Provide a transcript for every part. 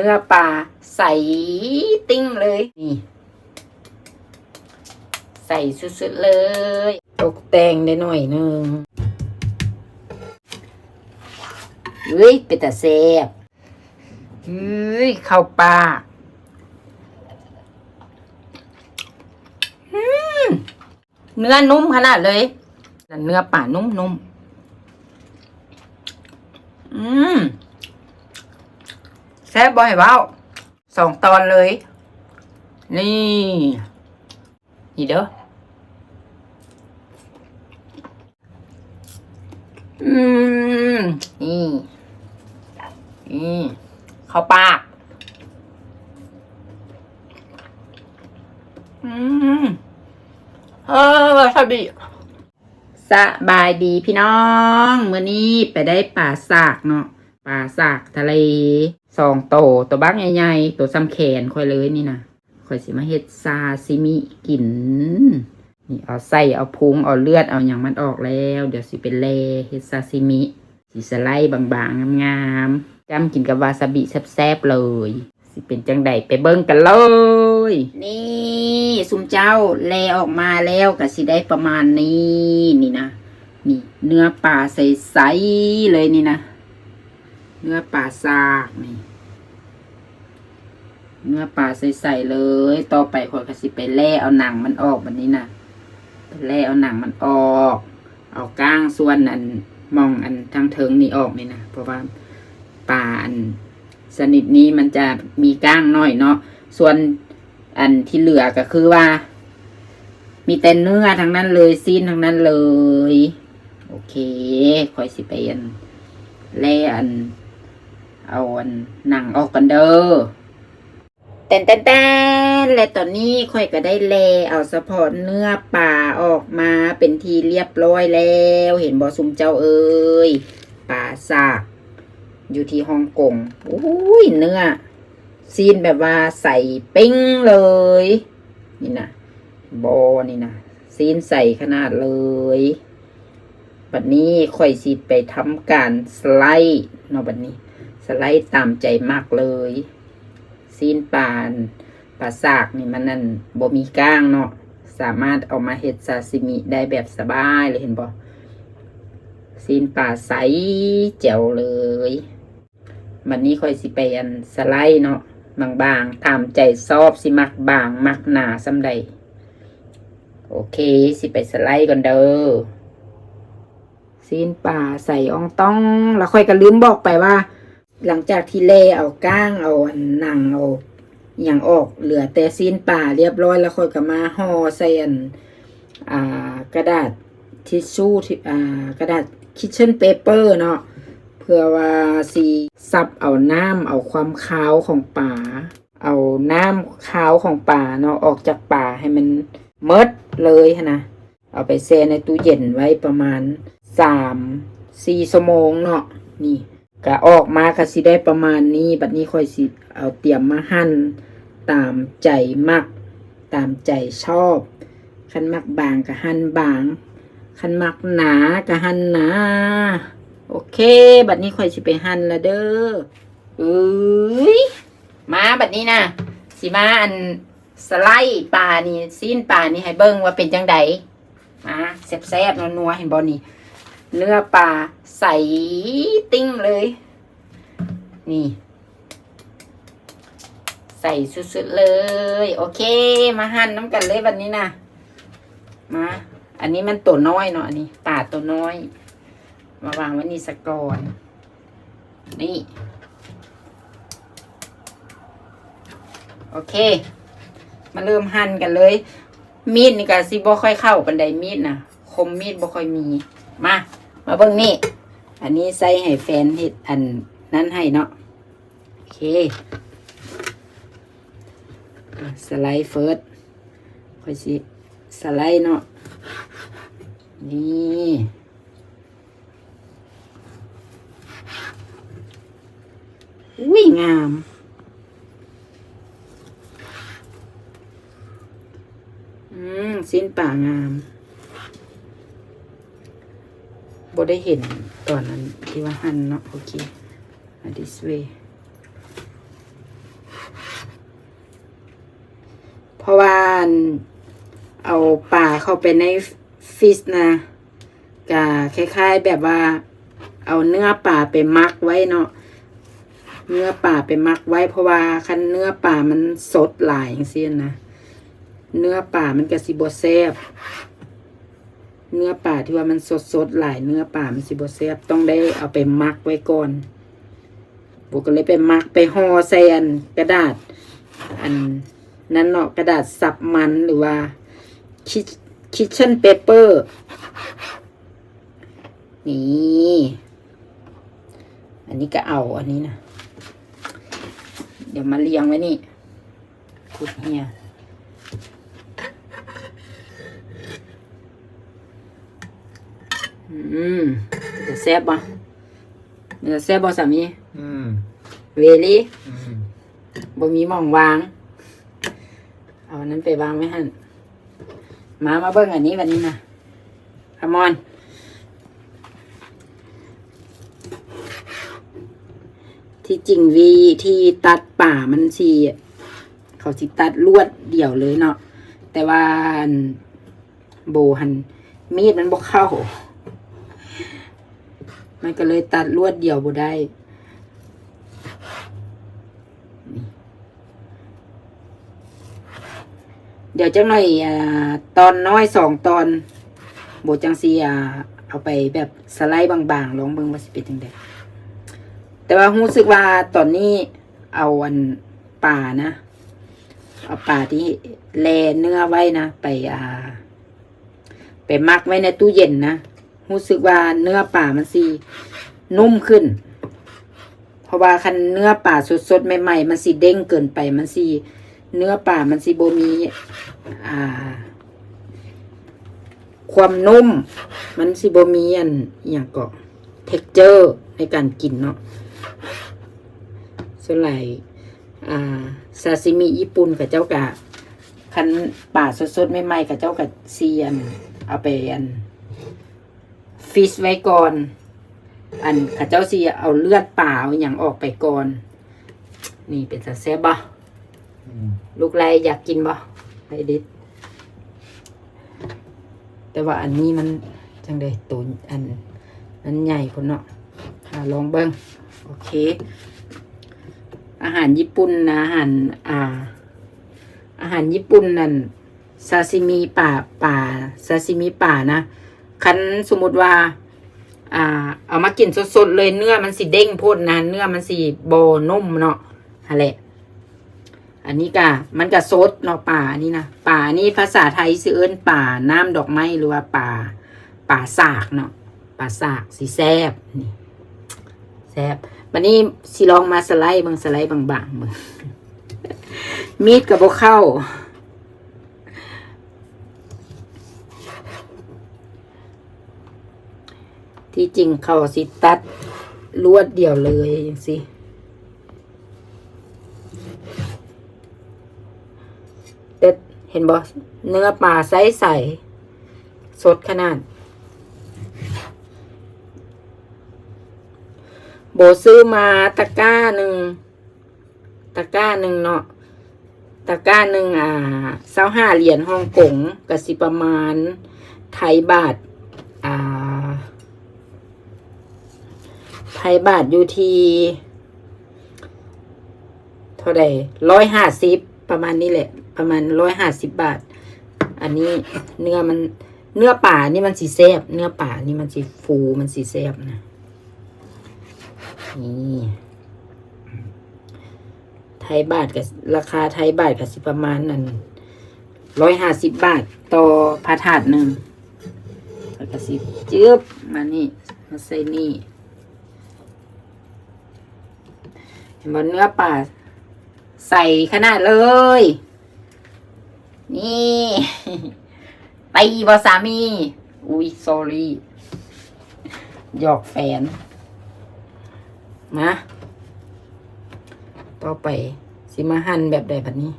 เนื้อปลาใสติ้งเลยนี่ใส่สุดๆเลย ตกแต่งได้หน่อยหนึงเฮ้ยเป็นแต่แซ่บเฮ้ยเข้าปากเนื้อนุ่มขนาดเลย เนื้อป่านุ่มๆ อืม ซ่บบ่อยเว้าสองตอนเลย นี่ นี่เด้ออืมนี่นี่เข้าปากอืมเออสบีสบายดีพี่น้อง เมื้อนี้ไปได้ป่าสากเนาะป่าสากทะเล สองโตตัวบักใหญ่ๆตัวซ้ำแขนค่อยเลยนี่นะค่อยสิมาเฮ็ดซาซิมิกิน นี่เอาไส้เอาพุงเอาเลือดเอาอย่างมันออกแล้ว เดี๋ยวสิเป็นเลเฮ็ดซาซิมิสิสไลด์บางๆงามๆจำกินกับวาซาบิแซ่บๆเลย สิเป็นจังใดไปเบิ่งกันเลย นี่ซุมเจ้าแลออกมาแล้วก็สิได้ประมาณนี้นี่นะนี่เนื้อปลาใสๆเลยนี่นะ เนื้อปลาซากนี่ เนื้อปลาใสๆเลย ต่อไปขอยก็สิไปแล่เอาหนังมันออกแบบนี้นะไปแล่เอาหนังมันออก เอาก้างส่วนอันมองอันทางเทิงนี่ออกนี่นะเพราะว่าปลาอันสนิทนี้มันจะมีก้างน้อยเนาะส่วนอันที่เหลือก็คือว่า มีแต่เนื้อทั้งนั้นเลยซีนทั้งนั้นเลย โอเคคอยสิไปอันแล่อัน เอาอันหนังออกกันเด้อ แตนแตนแตนและตอนนี้ค่อยก็ได้แลเอาสะพอดเนื้อป่าออกมาเป็นทีเรียบร้อยแล้ว เห็นบอซุมเจ้าเอ้ยป่าสากอยู่ที่ฮ่องกงอุ้ยเนื้อซีนแบบว่าใส่ปิ้งเลย นี่นะบอนี่นะซีนใส่ขนาดเลยบัดนี้ค่อยสิไปทำการสไลด์เนาะบัดนี้ สไลด์ตามใจมากเลย ซีนปานปลาสากนี่มันนั่นบ่มีก้างเนาะสามารถเอามาเฮ็ดซาซิมิได้แบบสบายเลยเห็นบ่ซีนปลาใสแจ๋วเลยวันนี้ค่อยสิไปอันสไลด์เนาะบางๆตามใจชอบสิมักบางมักหนาสำใดโอเค สิไปสไลด์ก่อนเด้อซีนป่าใส่อองต้อง แล้วค่อยก็ลืมบอกไปว่า หลังจากที่เล่เอาก้างเอาหนังเอาอย่างออกเหลือแต่ซีนป่าเรียบร้อยแล้วค่อยก็มาห่อใส่อันอ่ากระดาษทิชชู่ที่อ่ากระดาษคิทเช่นเปเปอร์เนาะเพื่อว่าสีซับเอาน้ำเอาความขาวของป่า เอาน้ำขาวของป่าเนาะออกจากป่าให้มันเมดเลยนนะเอาไปแช่ในตู้เย็นไว้ประมาณสามสี่ชั่วโมงเนาะนี่ ก็ออกมาก็สิได้ประมาณนี้บัดนี้ค่อยสิเอาเตรียมมาหั่นตามใจมัก ตามใจชอบคันมักบางก็หั่นบางคันมักหนาก็หั่นหนา โอเค บัดนี้ค่อยสิไปหั่นละเด้อเอ้ยมาบัดนี้นะสิมาอันสไลด์ปลานี่ซีนปลานี่ให้เบิ่งว่าเป็นจังใดมาแซ่บๆนัวๆเห็นบอนี่ เนื้อปลาใสติ้งเลย นี่ ใส่สุดๆเลย โอเค มาหั่นน้ำกันเลยวันนี้นะมา อันนี้มันตัวน้อยเนาะอันนี้ปลาตัวน้อย มาวางไว้นี่สกก่อนนี่ โอเค มาเริ่มหั่นกันเลย มีดนี่ก็สิบ่ค่อยเข้าปันไดมีดนะคมมีดบ่ค่อยมี มา มาเบิ่งนี่ อันนี้ใส่ให้แฟนเฮ็ดอันนั้นให้เนาะ โอเค สไลด์เฟิร์สค่อยสิ สไลด์เนาะ นี่อุ้ยงาม อืม สิ้นป่างาม บ่ได้เห็นตอนนั้นที่ว่าหันเนาะโอเค this way เพราะว่าเอาป่าเข้าไปในฟิสนะกะคล้าย ๆแบบว่า เอาเนื้อป่าไปมักไว้เนาะเนื้อป่าไปมักไว้เพราะว่าคันเนื้อป่ามันสดหลายอย่างเซียนนะ เนื้อป่ามันกระสิบแซบ เนื้อป่าที่ว่ามันสดสดหลายเนื้อป่ามันสิบ่แซ่บต้องได้เอาไปมักไว้ก่อนบุก็เลยไปมักไปห่อใส่อันกระดาษ อันนั้นเนาะกระดาษสับมันหรือว่าคิคิเช่นเปเปอร์นี่อันนี้ก็เอาอันนี้นะเดี๋ยวมาเรียงไว้นี่ขุดเฮีย อืมจะแซ่บบ่มันจะแซ่บบ่สามีอืมเวลี่อืมบ่มีหม่องวาง เอาอันนั้นไปวางไว้หั่นมามาเบิ่งอันนี้วันนี้นะคามอนที่จริงวีที่ตัดป่ามันสีเขาสิตัดลวดเดี่ยวเลยเนาะแต่ว่าอันโบหันมีดมันบ่เข้า มันก็เลยตัดลวดเดี่ยวบ่ได้เดี๋ยวจังหน่อยตอนน้อยสองตอนโบจังซีเอาไปแบบสไลด์บางๆลองเบิ่งว่าสิเป็นจังไดแต่ว่ารู้สึกว่าตอนนี้เอาอันป่านะ เอาป่าที่แลเนื้อไว้นะ ไปอ่า ไปมักไว้ในตู้เย็นนะ รู้สึกว่าเนื้อป่ามันสีนุ่มขึ้น เพราะว่าคันเนื้อป่าสดๆใหม่ๆ มันสีเด้งเกินไปมันสีเนื้อป่ามันสีโบมีอ่า ความนุ่ม มันสิโบมีอันอย่างเก็เท็กเจอร์ในการกินเนาะส่วนไหลอ่าซาซิมิญี่ปุ่นกับเจ้ากะคันป่าสดๆใหม่ๆกับเจ้ากะเซียน เอาไปอัน ฟิชไว้ก่อน อันข้าเจ้าซีเอาเลือดเปล่าอหย่างออกไปก่อน นี่เป็นสาแซ่บบ่อืมลูกไรอยากกินบ่ไรเด็ดแต่ว่าอันนี้มันจังไดตัวอันนั้นใหญ่คนเนาะอ่าลองเบิ้งโอเค อาหารญี่ปุ่นนะอาหารอ่า อาหารญี่ปุ่นนั่นซาซิมิป่าป่าซาซิมิป่านะ คันสมมติว่า อ่า เอามากินสดๆเลยเนื้อมันสิเด้งพ่นนะเนื้อมันสิโบนุ่มเนาะอะไรอันนี้ก็มันก็สดเนาะป่าอันนี้นะป่านี่ภาษาไทยซื้อเอิ้นป่าน้ำดอกไม้หรือว่าป่า ป่าสากเนาะป่าสากสีแซบนี่แซบวันนี้สิลองมาสไลด์บางสไลด์บางๆมึงมีดกับบเข้า ที่จริงเขาสิตัดลวดเดียวเลยอย่างสิแต่เห็นบอเนื้อปลาใสใสสดขนาด โบซื้อมาตะก้าหนึ่งตะก้าหนึ่งเนาะตะก้าหนึ่งอ่าเศ้าห้าเหรียญฮ่องกงกับสิประมาณไทยบาท อ่า ไทยบาทอยู่ที่ เท่าใดร้อยห้าสิบประมาณนี้แหละ ประมาณร้อยห้าสิบบาท อันนี้เนื้อมันเนื้อป่านี่มันสีแซบเนื้อป่านี่มันสีฟูมันสีแซบนะนี่ไทยบาทกับราคาไทยบาทกับสิประมาณนั้นร้อยห้าสิบบาทต่อพาถาดหนึ่งแล้วก็สิจืบมานี่มาใส่นี่ เห็น บนเนื้อป่าใส่ขนาดเลย นี่ตีบอสามี อุ้ย sorry หยอกแฟน มา ต่อไป สิมาหั่นแบบใดแบบนี้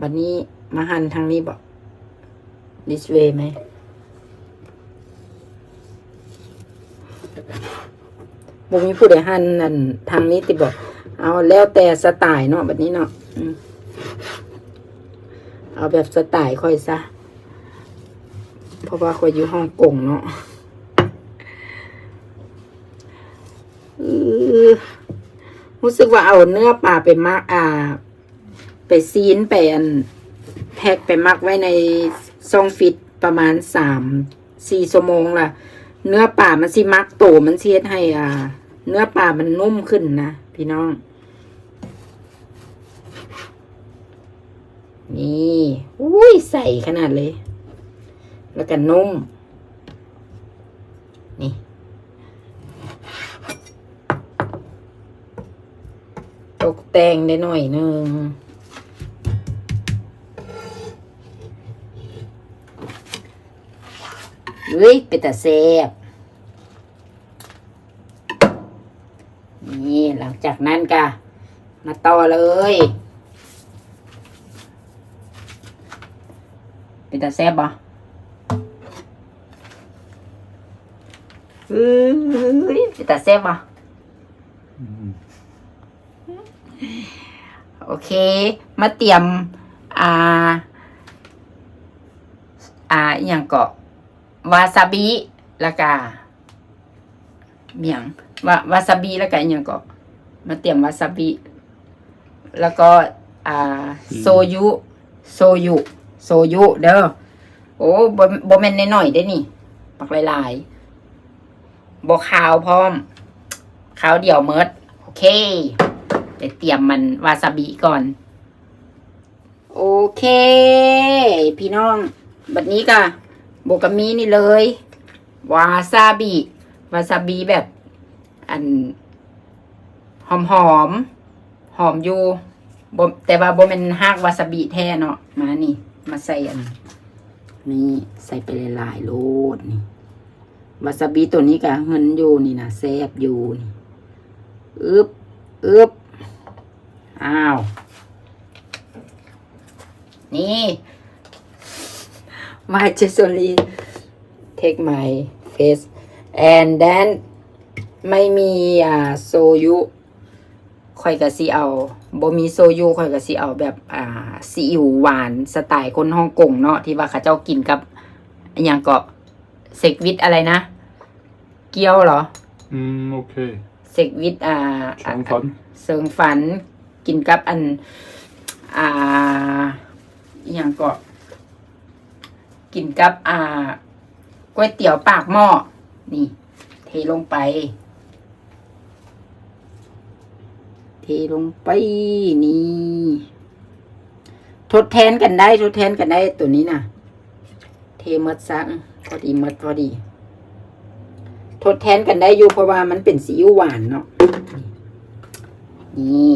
บัดนี้มาหั่นทางนี้บอก this way ไหม บ่มีผู้ใดหันนั่นทางนี้ติบอก เอาแล้วแต่สไตล์เนาะแบบนี้เนาะเอาแบบสไตล์ค่อยซะ เพราะว่าค่อยอยู่ฮ่องกงเนาะเออรู้สึกว่าเอาเนื้อปลาไปมักอ่า ไปซีนไปอันแพ็คไปมักไว้ในซองฟิตประมาณสามสี่ชั่วโมงล่ะ เนื้อป่ามันสิมักโตมันเชียดให้อ่า เนื้อป่ามันนุ่มขึ้นนะพี่น้อง นี่อุ้ยใส่ขนาดเลย แล้วก็นุ่ม นี่ตกแต่งได้หน่อยหนึงเฮ้ยเป็นแต่เซบนี่ หลังจากนั้นก็มาต่อเลยเป็นต่แซบบ่เฮ้ยเป็นต่แซบบ่โอเค มาเตรียม อ่า อ่าอย่างเกาะวาซาบิแล้วก็เมียงวาวาซาบิแล้วก็อย่างเกาะ มาเตรียมวาซาบิ แล้วก็ อ่า โซยุ โซยุ โซยุ เด้อ โอ้บ่บ่แม่นน้อยๆได้นี่ปักหลายๆบ่ขาวพร้อม ขาวเดี่ยวเมิด โอเคเดี๋ยวเตรียมมันวาซาบิก่อน โอเค พี่น้อง บัดนี้ก็โบกามีนี่เลย วาซาบิ วาซาบิแบบ อัน หอมหอมหอมอยู่บ่แต่ว่าบ่แม่นฮากวาซาบิแท้เนาะมานี่ มาใส่อันนี่ใส่ไปหลายๆโลดนี่วาซาบิตัวนี้ก็เงินอยู่นี่นะแซบอยู่นี่อึบอึบอ้าว นี่ my just only take my face and then ไม่มีอ่าโซยุ ค่อยกะสิเอาบ่มีโซยุค่อยกะสิเอาแบบอ่าซีอิ๊วหวานสไตล์คนฮ่องกงเนาะที่ว่าเขาเจ้ากินกับอหย่างเกาะเซกวิตอะไรนะ เกี๊ยวเหรอ Mm, okay. เซกวิตอ่า Schon von. เซิงฝันกินกับอัน อ่าอหย่างก็กินกับอ่าก๋วยเตี๋ยวปากหม้อนี่ เทลงไป เท ลงไปนี่ทดแทนกันได้ทดแทนกันได้ตัวนี้นะเทมดซักพอดีมดพอดี ทดแทนกันได้อยู่เพราะว่ามันเป็นซีอิ๊วหวานเนาะนี่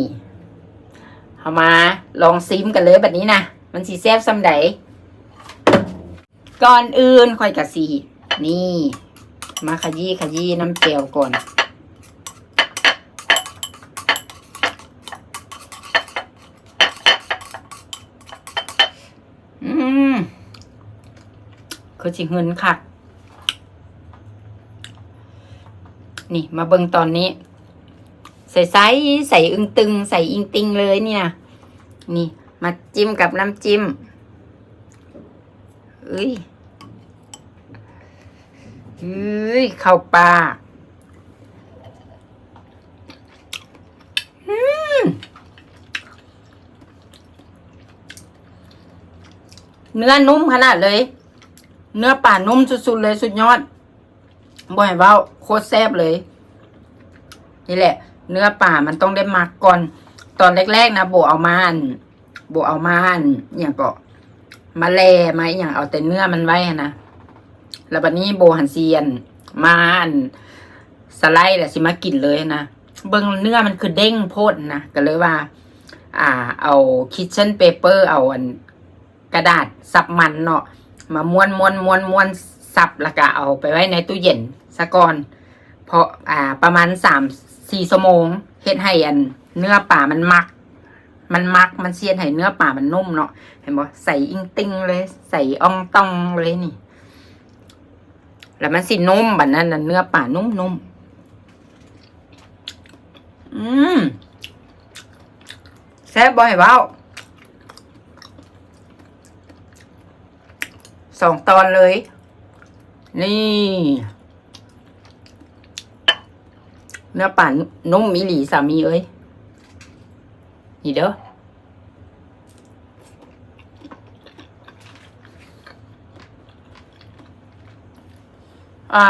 เอามาลองซิมกันเลยแบบนี้นะมันสีแซ่บซำใดก่อนอื่นค่อยกะสีนี่ มาขยี้ขยี้น้ำเจลก่อน อืม คือจิเงินค่ะ นี่มาเบิ่งตอนนี้ ใส่ไซใส่อึงตึง ใส่อิงติงเลยเนี่ย นี่ มาจิ้มกับน้ำจิ้มเอ้ยเอ้ยข้าวปลาเนื้อนุ่มขนาดเลย เนื้อป่านุ่มสุดๆเลยสุดยอดบ่อยเว้าโคตรแซ่บเลย นี่แหละ เนื้อป่ามันต้องได้หมักก่อน ตอนแรกๆนะโบเอามาอันโบเอามาอันอย่างก็มาแลมาอย่างเอาแต่เนื้อมันไว้นะแล้วบัดนี้โบหันเซียน มาอันสไลด์แหละสิมากินเลยนะเบิ่งเนื้อมันคือเด้งโพดนะก็เลยว่า อ่า เอาคิทเช่นเปเปอร์เอาอันกระดาษสับมันเนาะ มาม้วนม้วนม้วนม้วนสับแล้วก็เอาไปไว้ในตู้เย็นซะก่อนเพราะอ่าประมาณสามสี่ชั่วโมงเฮ็ดให้อันเนื้อป่ามันมัก มันมักมันเสียนให้เนื้อป่ามันนุ่มเนาะเห็นบ่ใส่อิงติงเลย ใส่อ่องตองเลยนี่ แล้วมันสินุ่มแบบนั้นน่ะเนื้อป่านุ่มนุ่มๆอืมแซ่บบ่ให้เว้า สองตอนเลย นี่ เนื้อป่านนุ่มมีหลีสามีเอ้ยนี่เด้ออ่า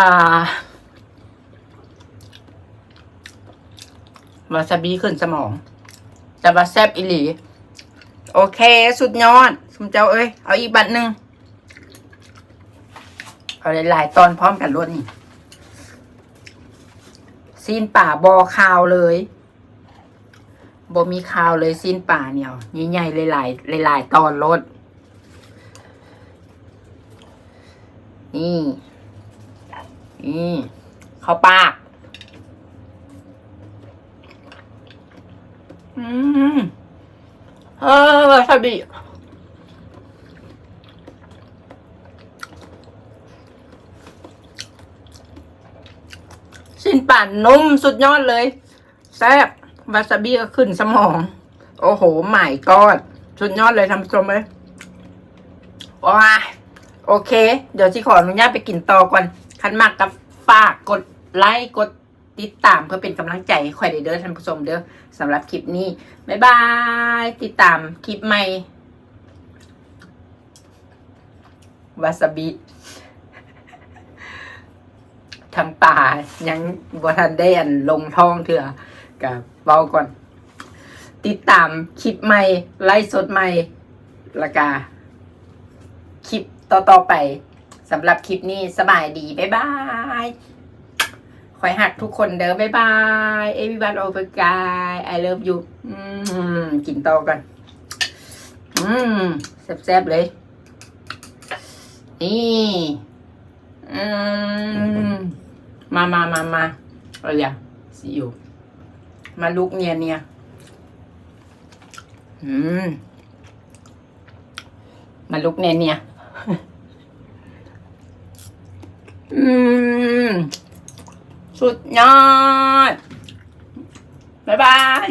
วาซาบิขึ้นสมอง แต่ว่าแซบอิหลี โอเค สุดยอด สมเจ้าเอ้ย เอาอีกบัตรหนึ่ง เอาหลายๆตอนพร้อมกันรวดนี่ซีนป่าบอคาวเลยบอมีคาวเลยซีนป่าเนี่ยใหญ่ๆหลายๆหลายๆตอนรถนี่นี่เข้าปาก อืมเออวาซา บิสิ้นป่านนุ่มสุดยอดเลย แซ่บวาซาบิก็ขึ้นสมอง โอ้โหใหม่กอดสุดยอดเลยทำชมเลยว้าโอเค เดี๋ยวที่ขออนุญาตไปกินต่อก่อนคันมากกับฝากกดไลค์กดติดตามเพื่อเป็นกำลังใจให้ข่อยได้เด้อท่านผู้ชมเด้อสำหรับคลิปนี้ บ๊ายบาย ติดตามคลิปใหม่วาซาบิ ทางป่ายังบทันได้อันลงท้องเถื่อกับเบาก่อน ติดตามคลิปใหม่ ไลฟ์สดใหม่ละกาคลิปต่อ ๆ ไปสำหรับคลิปนี้สบายดี บ๊ายบายคอยหักทุกคนเด้อ บ๊ายบาย everyone over guy I love you กินต่อกันอืมแซ่บๆเลย นี่ อืม มามามามาเอาอย่างสิอยู่มาลุกเนียเนียอืมมาลุกเนียเนียอืม สุดยอด บ๊ายบาย